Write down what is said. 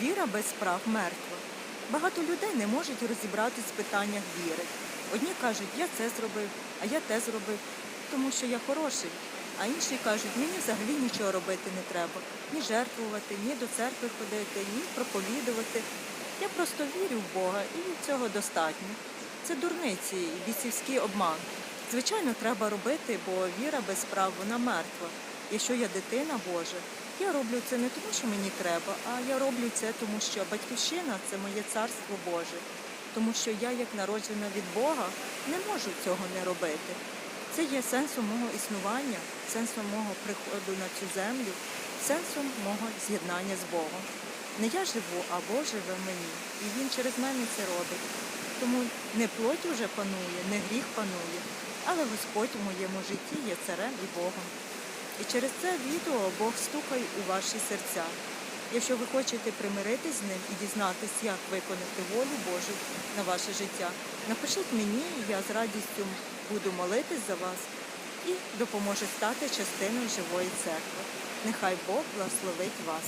Віра без справ мертва. Багато людей не можуть розібратись в питаннях віри. Одні кажуть, я це зробив, а я те зробив, тому що я хороший. А інші кажуть, мені взагалі нічого робити не треба. Ні жертвувати, ні до церкви ходити, ні проповідувати. Я просто вірю в Бога і цього достатньо. Це дурниці і бісівський обман. Звичайно, треба робити, бо віра без справ вона мертва. Якщо я дитина Божа, я роблю це не тому, що мені треба, а я роблю це тому, що батьківщина це моє царство Боже. Тому що я, як народжена від Бога, не можу цього не робити. Це є сенсом мого існування, сенсом мого приходу на цю землю, сенсом мого з'єднання з Богом. Не я живу, а Бог живе в мені, і Він через мене це робить. Тому не плоть уже панує, не гріх панує, але Господь в моєму житті є царем і Богом. І через це відео Бог стукає у ваші серця. Якщо ви хочете примиритись з ним і дізнатись, як виконати волю Божу на ваше життя, напишіть мені, я з радістю буду молитись за вас і допоможу стати частиною живої церкви. Нехай Бог благословить вас.